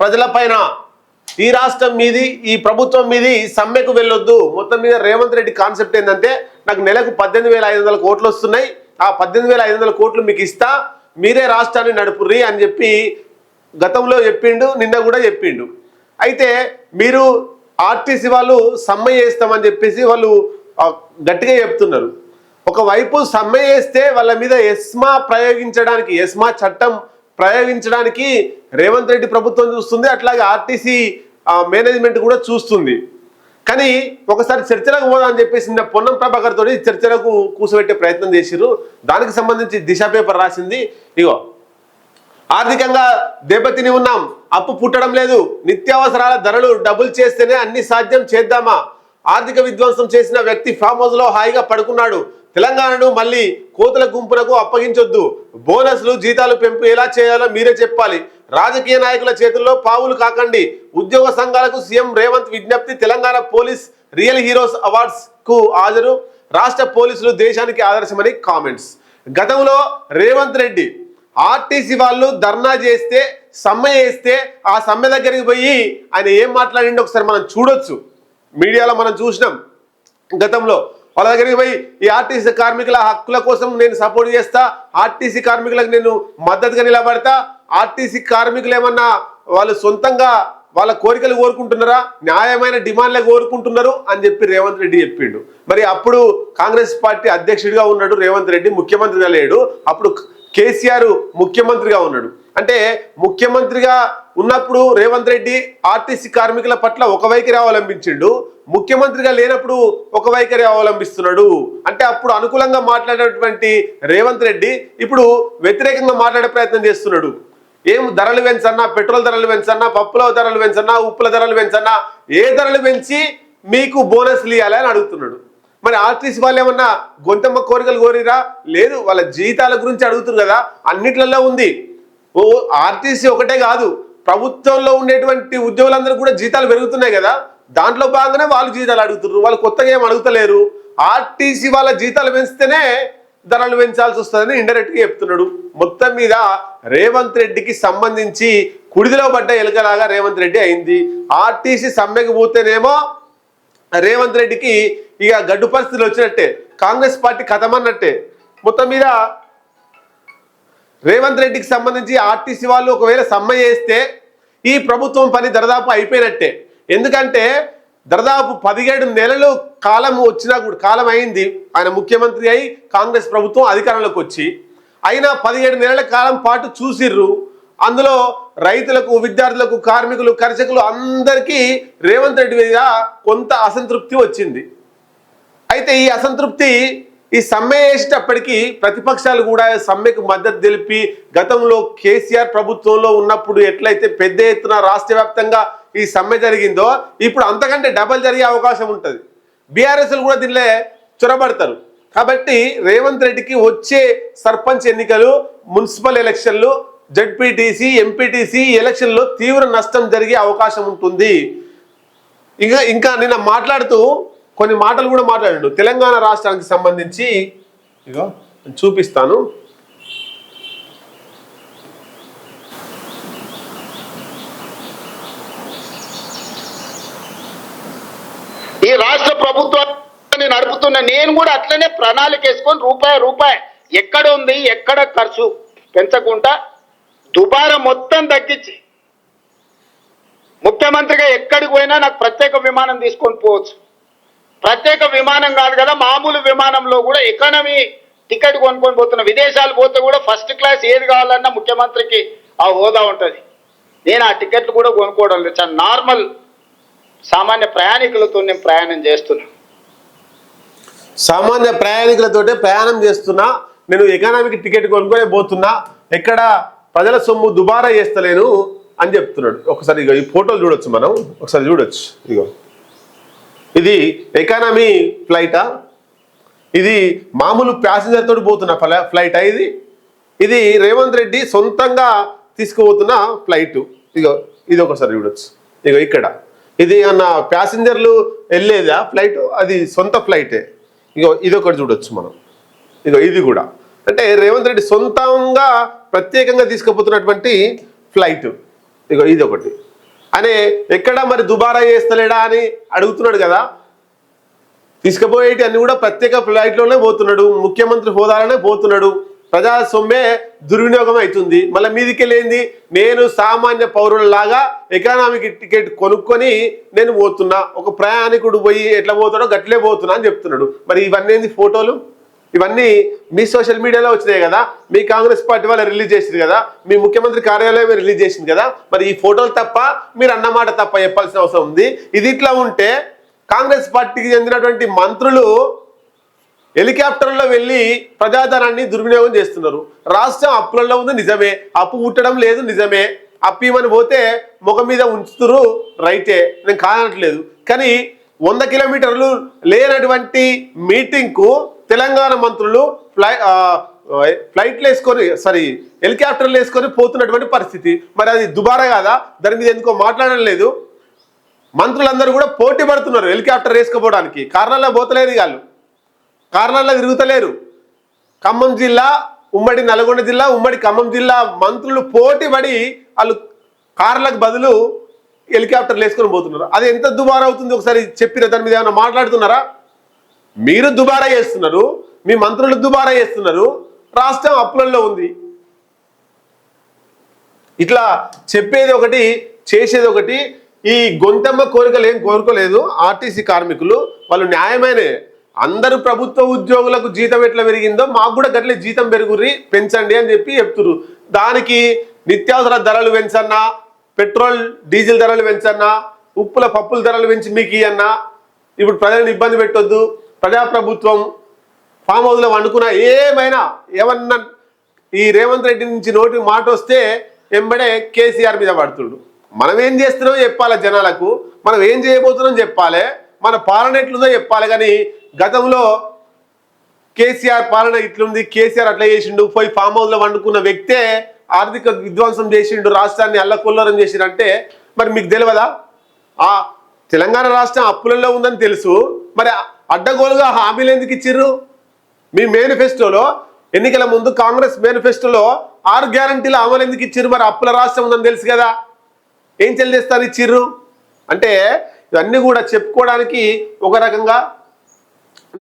ప్రజలపైన ఈ రాష్ట్రం మీది ఈ ప్రభుత్వం మీది సమ్మెకు వెళ్ళొద్దు. మొత్తం మీద రేవంత్ రెడ్డి కాన్సెప్ట్ ఏంటంటే నాకు నెలకు పద్దెనిమిది వేల ఐదు వందల కోట్లు వస్తున్నాయి. ఆ పద్దెనిమిది వేల ఐదు వందల కోట్లు మీకు ఇస్తా మీరే రాష్ట్రాన్ని నడుపుర్రి అని చెప్పి గతంలో చెప్పిండు నిన్న కూడా చెప్పిండు. అయితే మీరు ఆర్టీసీ వాళ్ళు సమ్మె చేస్తామని చెప్పేసి వాళ్ళు గట్టిగా చెప్తున్నారు. ఒకవైపు సమ్మె చేస్తే వాళ్ళ మీద ఎస్మా ప్రయోగించడానికి ఎస్మా చట్టం ప్రయోగించడానికి రేవంత్ రెడ్డి ప్రభుత్వం చూస్తుంది అట్లాగే ఆర్టీసీ మేనేజ్మెంట్ కూడా చూస్తుంది. కానీ ఒకసారి చర్చలకు పోదామని చెప్పేసి పొన్నం ప్రభాకర్ తోటి చర్చలకు కూర్చోబెట్టే ప్రయత్నం చేసిరు దానికి సంబంధించి దిశ పేపర్ రాసింది. ఇగో ఆర్థికంగా దెబ్బతిని ఉన్నాం అప్పు పుట్టడం లేదు నిత్యావసరాల ధరలు డబుల్ చేస్తేనే అన్ని సాధ్యం చేద్దామా? ఆర్థిక విధ్వంసం చేసిన వ్యక్తి ఫామ్ హౌస్లో హాయిగా పడుకున్నాడు. తెలంగాణను మళ్ళీ కోతుల గుంపులకు అప్పగించొద్దు. బోనస్లు జీతాలు పెంపు ఎలా చేయాలో మీరే చెప్పాలి. రాజకీయ నాయకుల చేతుల్లో పావులు కాకండి. ఉద్యోగ సంఘాలకు సీఎం రేవంత్ విజ్ఞప్తి తెలంగాణ పోలీస్ రియల్ హీరోస్ అవార్డ్స్కు హాజరు. రాష్ట్ర పోలీసులు దేశానికి ఆదర్శమని కామెంట్స్. గతంలో రేవంత్ రెడ్డి ఆర్టీసీ వాళ్ళు ధర్నా చేస్తే సమ్మె చేస్తే ఆ సమ్మె దగ్గరికి పోయి ఆయన ఏం మాట్లాడిండో ఒకసారి మనం చూడొచ్చు. మీడియాలో మనం చూసినాం. గతంలో వాళ్ళ దగ్గరికి పోయి ఈ ఆర్టీసీ కార్మికుల హక్కుల కోసం నేను సపోర్ట్ చేస్తా ఆర్టీసీ కార్మికులకు నేను మద్దతుగా నిలబడతా ఆర్టీసీ కార్మికులు ఏమన్నా వాళ్ళు సొంతంగా వాళ్ళ కోరికలు కోరుకుంటున్నారా న్యాయమైన డిమాండ్లు కోరుకుంటున్నారు అని చెప్పి రేవంత్ రెడ్డి చెప్పిండు. మరి అప్పుడు కాంగ్రెస్ పార్టీ అధ్యక్షుడిగా ఉన్నాడు రేవంత్ రెడ్డి ముఖ్యమంత్రిగా లేడు. అప్పుడు కేసీఆర్ ముఖ్యమంత్రిగా ఉన్నాడు. అంటే ముఖ్యమంత్రిగా ఉన్నప్పుడు రేవంత్ రెడ్డి ఆర్టీసీ కార్మికుల పట్ల ఒక వైఖరి అవలంబించిండు. ముఖ్యమంత్రిగా లేనప్పుడు ఒక వైఖరి అవలంబిస్తున్నాడు. అంటే అప్పుడు అనుకూలంగా మాట్లాడేటువంటి రేవంత్ రెడ్డి ఇప్పుడు వ్యతిరేకంగా మాట్లాడే ప్రయత్నం చేస్తున్నాడు. ఏం ధరలు పెంచన్నా పెట్రోల్ ధరలు పెంచన్నా పప్పుల ధరలు పెంచన్నా ఉప్పుల ధరలు పెంచన్నా ఏ ధరలు పెంచి మీకు బోనస్లు ఇవ్వాలి అని అడుగుతున్నాడు. మరి ఆర్టీసీ వాళ్ళు ఏమన్నా గొంతమ్మ కోరికలు కోరిరా? లేదు వాళ్ళ జీతాల గురించి అడుగుతున్నారు కదా అన్నిట్లలో ఉంది. ఓ ఆర్టీసీ ఒకటే కాదు ప్రభుత్వంలో ఉండేటువంటి ఉద్యోగులందరూ కూడా జీతాలు పెరుగుతున్నాయి కదా. దాంట్లో భాగంగానే వాళ్ళు జీతాలు అడుగుతున్నారు వాళ్ళు కొత్తగా ఏం అడుగుతలేరు. ఆర్టీసీ వాళ్ళ జీతాలు పెంచితేనే ధరలు పెంచాల్సి వస్తుందని ఇండైరెక్ట్గా చెప్తున్నాడు. మొత్తం మీద రేవంత్ రెడ్డికి సంబంధించి కుడిదిలో పడ్డ ఎలుకలాగా రేవంత్ రెడ్డి అయింది. ఆర్టీసీ సమ్మెకి పోతేనేమో రేవంత్ రెడ్డికి ఇక గడ్డు పరిస్థితులు వచ్చినట్టే. కాంగ్రెస్ పార్టీ కథమన్నట్టే. మొత్తం మీద రేవంత్ రెడ్డికి సంబంధించి ఆర్టీసీ వాళ్ళు ఒకవేళ సమ్మె చేస్తే ఈ ప్రభుత్వం పని దరదాపు అయిపోయినట్టే. ఎందుకంటే దరదాపు పదిహేడు నెలలు కాలం వచ్చినా కూడా కాలం అయింది. ఆయన ముఖ్యమంత్రి అయి కాంగ్రెస్ ప్రభుత్వం అధికారంలోకి వచ్చి. అయినా పదిహేడు నెలల కాలం పాటు చూసిర్రు. అందులో రైతులకు విద్యార్థులకు కార్మికులు కర్షకులు అందరికీ రేవంత్ రెడ్డి మీద కొంత అసంతృప్తి వచ్చింది. అయితే ఈ అసంతృప్తి ఈ సమ్మె చేసేటప్పటికీ ప్రతిపక్షాలు కూడా సమ్మెకు మద్దతు తెలిపి గతంలో కేసీఆర్ ప్రభుత్వంలో ఉన్నప్పుడు ఎట్లయితే పెద్ద ఎత్తున రాష్ట్ర వ్యాప్తంగా ఈ సమ్మె జరిగిందో ఇప్పుడు అంతకంటే డబల్ జరిగే అవకాశం ఉంటుంది. బీఆర్ఎస్లు కూడా దీనిలో చొరబడతారు. కాబట్టి రేవంత్ రెడ్డికి వచ్చే సర్పంచ్ ఎన్నికలు మున్సిపల్ ఎలక్షన్లు జడ్పీటీసీ ఎంపీటీసీ ఎలక్షన్లో తీవ్ర నష్టం జరిగే అవకాశం ఉంటుంది. ఇంకా ఇంకా నిన్న మాట్లాడుతూ కొన్ని మాటలు కూడా మాట్లాడాడు. తెలంగాణ రాష్ట్రానికి సంబంధించి ఇగో చూపిస్తాను. ఈ రాష్ట్ర ప్రభుత్వాన్ని నడుపుతున్న నేను కూడా అట్లనే ప్రణాళిక వేసుకొని రూపాయి రూపాయి ఎక్కడ ఉంది ఎక్కడ ఖర్చు పెంచకుండా దుబారా మొత్తం తగ్గించి ముఖ్యమంత్రిగా ఎక్కడికి పోయినా నాకు ప్రత్యేక విమానం తీసుకొని పోవచ్చు. ప్రత్యేక విమానం కాదు కదా మామూలు విమానంలో కూడా ఎకానమీ టికెట్ కొనుక్కొని పోతున్న విదేశాలు పోతే కూడా ఫస్ట్ క్లాస్ ఏది కావాలన్నా ముఖ్యమంత్రికి ఆ హోదా ఉంటుంది. నేను ఆ టికెట్లు కూడా కొనుక్కోవడం లేదు. చాలా నార్మల్ సామాన్య ప్రయాణికులతో నేను ప్రయాణం చేస్తున్నా. సామాన్య ప్రయాణికులతోటే ప్రయాణం చేస్తున్నా. నేను ఎకనామిక్ టికెట్ కొనుక్కొని పోతున్నా. ఎక్కడ ప్రజల సొమ్ము దుబారా చేస్తలేను అని చెప్తున్నాడు. ఒకసారి ఇగో ఈ ఫోటోలు చూడొచ్చు మనం. ఒకసారి చూడొచ్చు. ఇగో. ఇది ఎకానమీ ఫ్లైటా ఇది మామూలు ప్యాసింజర్ తోటి పోతున్న ఫ్లై- ఫ్లైటా ఇది? ఇది రేవంత్ రెడ్డి సొంతంగా తీసుకుపోతున్న ఫ్లైట్ ఇగో ఇది ఒకసారి చూడొచ్చు. ఇగో ఇక్కడ. ఇది అన్న ప్యాసింజర్లు వెళ్ళేదా ఫ్లైట్ అది సొంత ఫ్లైటే ఇగో ఇది ఒకటి చూడొచ్చు మనం. ఇగో ఇది కూడా. అంటే రేవంత్ రెడ్డి సొంతంగా ప్రత్యేకంగా తీసుకుపోతున్నటువంటి ఫ్లైట్ ఇగో ఇది ఒకటి. అనే ఎక్కడ మరి దుబారా చేస్తలేడా అని అడుగుతున్నాడు కదా. తీసుకుపోయేటి అన్ని కూడా ప్రత్యేక ఫ్లైట్లోనే పోతున్నాడు ముఖ్యమంత్రి హోదాలోనే పోతున్నాడు. ప్రజాస్వామ్యే దుర్వినియోగం అవుతుంది. మళ్ళీ మీదికి వెళ్ళింది నేను సామాన్య పౌరులలాగా ఎకనామిక్ టికెట్ కొనుక్కొని నేను పోతున్నా. ఒక ప్రయాణికుడు పోయి ఎట్లా పోతాడో గట్లే పోతున్నా అని చెప్తున్నాడు. మరి ఇవన్నీ ఫోటోలు? ఇవన్నీ మీ సోషల్ మీడియాలో వచ్చినాయి కదా మీ కాంగ్రెస్ పార్టీ వాళ్ళు రిలీజ్ చేసింది కదా మీ ముఖ్యమంత్రి కార్యాలయం రిలీజ్ చేసింది కదా మరి ఈ ఫోటోలు తప్ప మీరు అన్నమాట తప్ప చెప్పాల్సిన అవసరం ఉంది. ఇది ఇట్లా ఉంటే కాంగ్రెస్ పార్టీకి చెందినటువంటి మంత్రులు హెలికాప్టర్లో వెళ్ళి ప్రజాధనాన్ని దుర్వినియోగం చేస్తున్నారు. రాష్ట్రం అప్పులలో ఉంది నిజమే అప్పు పుట్టడం లేదు నిజమే అప్పిమని పోతే ముఖం మీద ఉంచుతురు రైతే నేను కానట్లేదు కానీ వంద కిలోమీటర్లు లేనటువంటి మీటింగ్కు తెలంగాణ మంత్రులు ఫ్లై ఫ్లైట్లు వేసుకొని సారీ హెలికాప్టర్లు వేసుకొని పోతున్నటువంటి పరిస్థితి. మరి అది దుబారా కాదా? దాని మీద ఎందుకో మాట్లాడడం లేదు. మంత్రులందరూ కూడా పోటీ పడుతున్నారు హెలికాప్టర్ వేసుకుపోవడానికి. కారణాల్లో పోతలేదు వాళ్ళు. కారణాల్లో తిరుగుతలేరు. ఖమ్మం జిల్లా ఉమ్మడి నల్గొండ జిల్లా ఉమ్మడి ఖమ్మం జిల్లా మంత్రులు పోటీ పడి వాళ్ళు కార్లకు బదులు హెలికాప్టర్లు వేసుకొని పోతున్నారు. అది ఎంత దుబారా అవుతుంది? ఒకసారి చెప్పిన దాని మీద ఏమైనా మాట్లాడుతున్నారా? మీరు దుబారా చేస్తున్నారు మీ మంత్రులు దుబారా చేస్తున్నారు రాష్ట్రం అప్పులలో ఉంది. ఇట్లా చెప్పేది ఒకటి చేసేది ఒకటి ఈ గొంతమ్మ కోరికలు ఏం కోరుకోలేదు ఆర్టీసీ కార్మికులు వాళ్ళు న్యాయమైనవి అందరు ప్రభుత్వ ఉద్యోగులకు జీతం ఎట్లా పెరిగిందో మాకు కూడా గట్లే జీతం పెరుగుర్రి పెంచండి అని చెప్పి చెప్తున్నారు దానికి నిత్యావసర ధరలు పెంచన్నా పెట్రోల్ డీజిల్ ధరలు పెంచన్నా ఉప్పుల పప్పుల ధరలు పెంచి మీకు ఇవన్నా ఇప్పుడు ప్రజలను ఇబ్బంది పెట్టొద్దు. ప్రజాప్రభుత్వం ఫామ్ హౌస్లో వండుకున్నా ఏమైనా ఏమన్నా ఈ రేవంత్ రెడ్డి నుంచి నోటి మాట వస్తే వెంబడే కేసీఆర్ మీద పడుతుండు. మనం ఏం చేస్తున్నామో చెప్పాలి జనాలకు మనం ఏం చేయబోతున్నాం చెప్పాలి మన పాలన ఎట్లుందో చెప్పాలి కానీ గతంలో కేసీఆర్ పాలన ఇట్లుంది కేసీఆర్ అట్లా చేసిండు పోయి ఫామ్ హౌస్లో వండుకున్న వ్యక్తే ఆర్థిక విధ్వంసం చేసిండు రాష్ట్రాన్ని అల్లకొల్లరం చేసిండంటే మరి మీకు తెలియదా ఆ తెలంగాణ రాష్ట్రం అప్పులలో ఉందని తెలుసు మరి అడ్డగోలుగా హామీలు ఎందుకు ఇచ్చిర్రు? మీ మేనిఫెస్టోలో ఎన్నికల ముందు కాంగ్రెస్ మేనిఫెస్టోలో ఆరు గ్యారంటీలు అమలు ఎందుకు ఇచ్చిర్రు? మరి అప్పుల రాష్ట్రం ఉందని తెలుసు కదా. ఏం చెల్లిస్తారు ఇచ్చిర్రు? అంటే ఇవన్నీ కూడా చెప్పుకోవడానికి ఒక రకంగా